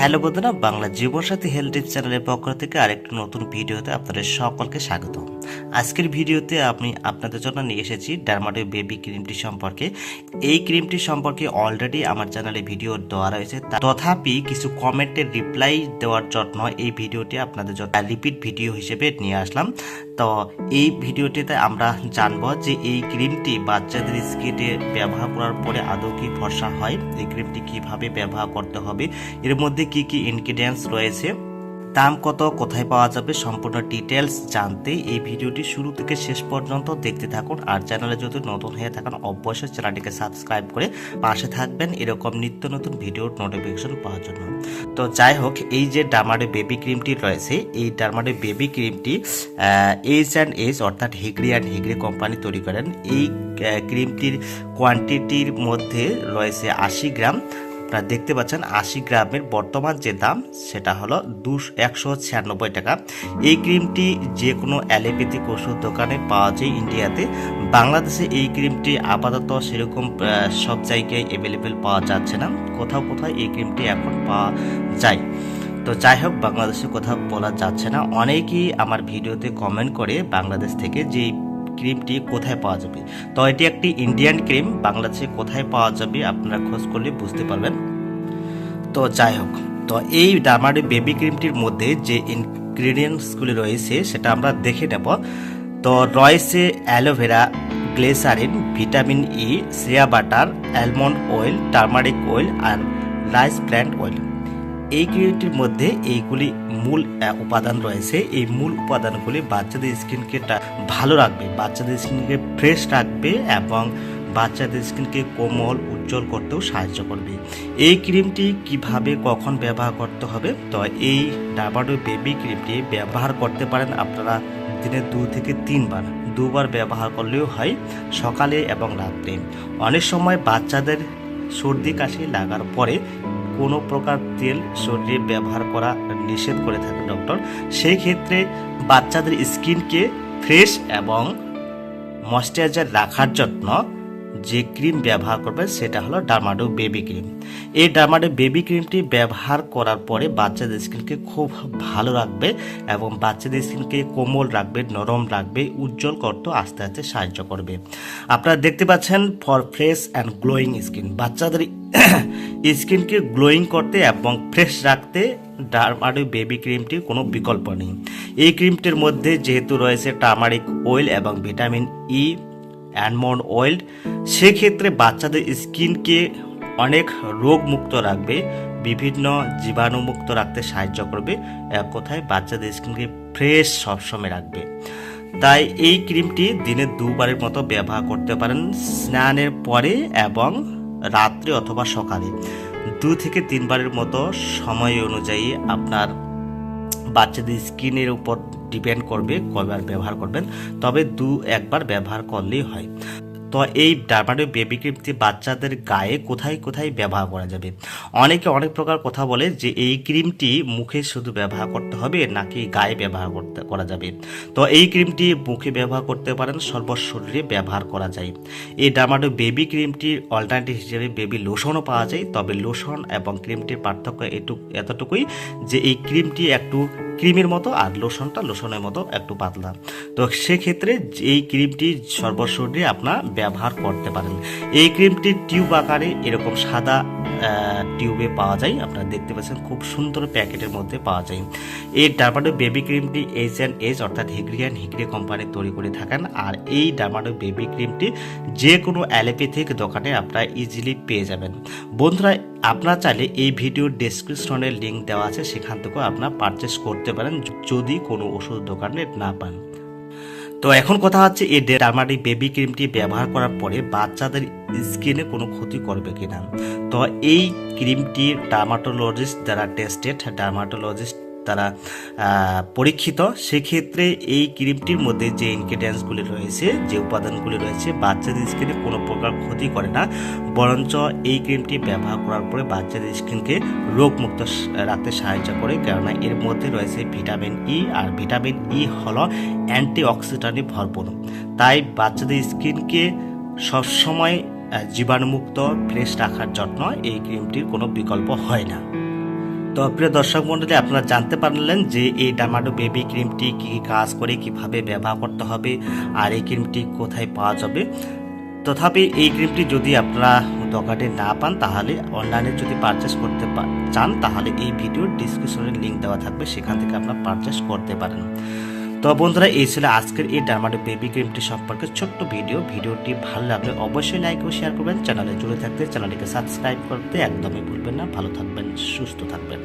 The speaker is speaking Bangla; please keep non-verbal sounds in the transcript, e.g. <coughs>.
হ্যালো বন্ধুরা, বাংলা জীবনসাথী হেলথ টিপস চ্যানেলের পক্ষ থেকে আরেকটি নতুন ভিডিওতে আপনাদের সকলকে স্বাগত। আজকের ভিডিওতে আমি আপনাদের জন্য নিয়ে এসেছি ডার্মাটো বেবি ক্রিমটি সম্পর্কে। এই ক্রিমটি সম্পর্কে অলরেডি আমার চ্যানেলে ভিডিও দেওয়া রয়েছে। তথাপি কিছু কমেন্টের রিপ্লাই দেওয়ার জন্য এই ভিডিওটি আপনাদের জন্য রিপিট ভিডিও হিসেবে নিয়ে আসলাম। তো এই ভিডিওটিতে আমরা জানব যে এই ক্রিমটি বাচ্চাদের স্কিনে ব্যবহার করার পরে আদৌ কি ফর্সা হয়? এই ক্রিমটি কীভাবে ব্যবহার করতে হবে? এর মধ্যে কি কি ইনগ্রিডিয়েন্টস রয়েছে, দাম কত, কোথায় পাওয়া যাবে, সম্পূর্ণ ডিটেলস জানতে এই ভিডিওটি শুরু থেকে শেষ পর্যন্ত দেখতে থাকুন। আর চ্যানেলে যদি নতুন হয়ে থাকেন, অবশ্যই চ্যানেলটিকে সাবস্ক্রাইব করে পাশে থাকবেন। এরকম নিত্য নতুন ভিডিওর নোটিফিকেশন পাওয়ার জন্য। তো যাই হোক, এই যে ডামারে বেবি ক্রিমটি রয়েছে, এই ডামারে বেবি ক্রিমটি এইচ অ্যান্ড এইচ অর্থাৎ হিগড়ি অ্যান্ড হিগড়ি কোম্পানি তৈরি করেন। এই ক্রিমটির কোয়ান্টিটির মধ্যে রয়েছে আশি গ্রাম। আপনারা দেখতে পাচ্ছেন আশি গ্রামের বর্তমান যে দাম, সেটা হলো দুশো একশো ছিয়ানব্বই টাকা। এই ক্রিমটি যে কোনো অ্যালোপ্যাথিক ওষুধ দোকানে পাওয়া যায় ইন্ডিয়াতে। বাংলাদেশে এই ক্রিমটি আপাতত সেরকম সব জায়গায় অ্যাভেলেবেল পাওয়া যাচ্ছে না। কোথাও কোথাও এই ক্রিমটি এখন পাওয়া যায়। তো যাই হোক, বাংলাদেশে কোথাও বলা যাচ্ছে না। অনেকেই আমার ভিডিওতে কমেন্ট করে বাংলাদেশ থেকে যে ক্রিমটি কোথায় পাওয়া যাবে? তো এটি একটি ইন্ডিয়ান ক্রিম বাংলাদেশে কোথায় পাওয়া যাবে আপনারা খোঁজ করলে বুঝতে পারবেন। তো যাই হোক, তো এই ডার্মাডি বেবি ক্রিমটির মধ্যে যে ইনগ্রিডিয়েন্টসগুলি রয়েছে সেটা আমরা দেখে নেব। তো রয়েছে aloe vera glycerine vitamin E shea butter almond oil turmeric oil আর রাইস প্ল্যান্ট অয়েল এই ক্রিমটির মধ্যে এইগুলি মূল উপাদান রয়েছে। এই মূল উপাদানগুলি বাচ্চাদের স্কিনকে ভালো রাখবে, বাচ্চাদের স্কিনকে ফ্রেশ রাখবে এবং বাচ্চাদের স্কিনকে কোমল, উজ্জ্বল করতেও সাহায্য করবে। এই ক্রিমটি কীভাবে, কখন ব্যবহার করতে হবে? তো এই ডাবাডো বেবি ক্রিমটি ব্যবহার করতে পারেন আপনারা দিনে দু থেকে তিনবার। দুবার ব্যবহার করলেও হয় সকালে এবং রাত্রে। অনেক সময় বাচ্চাদের সর্দি কাশি লাগার পরে কোনো প্রকার তেল শরীরে ব্যবহার করা নিষেধ করে থাকে ডক্টর। সেই ক্ষেত্রে বাচ্চাদের স্কিনকে ফ্রেশ এবং ময়শ্চারাইজার রাখার জন্য যে ক্রিম ব্যবহার করবে সেটা হলো ডার্মাডো বেবি ক্রিম। এই ডার্মাডো বেবি ক্রিমটি ব্যবহার করার পরে বাচ্চাদের স্কিনকে খুব ভালো রাখবে এবং বাচ্চাদের স্কিনকে কোমল রাখবে, নরম রাখবে, উজ্জ্বল করতে আস্তে আস্তে সাহায্য করবে। আপনারা দেখতে পাচ্ছেন for fresh and glowing skin বাচ্চাদের <coughs> স্কিনকে গ্লোয়িং করতে এবং ফ্রেশ রাখতে ডার্মাডো বেবি ক্রিমটির কোনো বিকল্প নেই। এই ক্রিমটির মধ্যে যেহেতু রয়েছে টার্মারিক অয়েল এবং ভিটামিন ই অ্যালমন্ড অয়েল, সেক্ষেত্রে বাচ্চাদের স্কিনকে অনেক রোগমুক্ত রাখবে, বিভিন্ন জীবাণুমুক্ত রাখতে সাহায্য করবে, এক কথায় বাচ্চাদের স্কিনকে ফ্রেশ সবসময় রাখবে। তাই এই ক্রিমটি দিনে দুবারের মতো ব্যবহার করতে পারেন স্নানের পরে এবং রাত্রে অথবা সকালে। দু থেকে তিনবারের মতো সময় অনুযায়ী আপনার বাচ্চাদের স্কিনের উপর ডিপেন্ড করবে কয়বার ব্যবহার করবেন, তবে দু একবার ব্যবহার করলেই হয়। তো এই ডার্মাটো বেবি ক্রিমটি বাচ্চাদের গায়ে কোথায় কোথায় ব্যবহার করা যাবে? অনেকে অনেক প্রকার কথা বলে যে এই ক্রিমটি মুখে শুধু ব্যবহার করতে হবে, নাকি গায়ে ব্যবহার করতে, করা যাবে। তো এই ক্রিমটি মুখে ব্যবহার করতে পারেন, সর্বশরীরে ব্যবহার করা যায়। এই ডার্মাটো বেবি ক্রিমটির অল্টারনেটিভ হিসেবে বেবি লোশনও পাওয়া যায়, তবে লোশন এবং ক্রিমটির পার্থক্য এটু এতটুকুই যে এই ক্রিমটি একটু ক্রিমের মতো আর লোশনটা লোশনের মতো একটু পাতলা। তো সেক্ষেত্রে এই ক্রিমটি সর্বশরীরে আপনার ব্যবহার করতে পারেন। এই ক্রিমটি টিউব আকারে এরকম সাদা টিউবে পাওয়া যায়। আপনারা দেখতে পাচ্ছেন খুব সুন্দর প্যাকেটের মধ্যে পাওয়া যায়। এই ডার্মাটো বেবি ক্রিমটি এইচ অ্যান্ড এইচ অর্থাৎ হিগড়িয়ান হিগড়ি কোম্পানি তৈরি করে থাকেন। আর এই ডার্মাটো বেবি ক্রিমটি যে কোনো অ্যালোপ্যাথিক দোকানে আপনারা ইজিলি পেয়ে যাবেন। বন্ধুরা, আপনারা চাইলে এই ভিডিওর ডেসক্রিপশনের লিঙ্ক দেওয়া আছে। সেখান থেকেও আপনারা পারচেস করতে পারেন, যদি কোনো ওষুধ দোকানে না পান। তো এখন কথা হচ্ছে এই ডার্মাটিক বেবি ক্রিমটি ব্যবহার করার পরে বাচ্চাদের স্কিনে কোনো ক্ষতি করবে কিনা? তো এই ক্রিমটি ডার্মাটোলজিস্ট দ্বারা টেস্টেড ডার্মাটোলজিস্ট আহ, পরীক্ষিত সেক্ষেত্রে এই ক্রিমটির মধ্যে যে ইনগ্রিডিয়েন্টসগুলি রয়েছে যে উপাদানগুলি রয়েছে বাচ্চাদের স্কিনে কোনো প্রকার ক্ষতি করে না। বরঞ্চ এই ক্রিমটি ব্যবহার করার পরে বাচ্চাদের স্কিনকে রোগমুক্ত রাখতে সাহায্য করে। কেননা এর মধ্যে রয়েছে ভিটামিন ই আর ভিটামিন ই হল অ্যান্টি অক্সিডেন্টে ভরপুর। তাই বাচ্চাদের স্কিনকে সবসময় জীবাণুমুক্ত ফ্রেশ রাখার জন্য এই ক্রিমটির কোনো বিকল্প হয় না। তো প্রিয় দর্শক মন্ডলী, আপনারা জানতে পারলেন যে এই ডামাডো বেবি ক্রিমটি কী কাজ করে, কীভাবে ব্যবহার করতে হবে আর এই ক্রিমটি কোথায় পাওয়া যাবে। তথাপি এই ক্রিমটি যদি আপনারা দোকানে না পান, তাহলে অনলাইনে যদি পারচেস করতে চান, তাহলে এই ভিডিওর ডিসক্রিপশনে লিঙ্ক দেওয়া থাকবে। সেখান থেকে আপনারা পারচেস করতে পারেন। তো বন্ধুরা, এই ছিল আজকের এই ডার্মাটো বেবি ক্রিমটি সম্পর্কে ছোট্ট ভিডিও ভিডিওটি ভালো লাগলে অবশ্যই লাইক ও শেয়ার করবেন। চ্যানেলে জুড়ে থাকতে চ্যানেলটিকে সাবস্ক্রাইব করতে একদমই ভুলবেন না। ভালো থাকবেন, সুস্থ থাকবেন।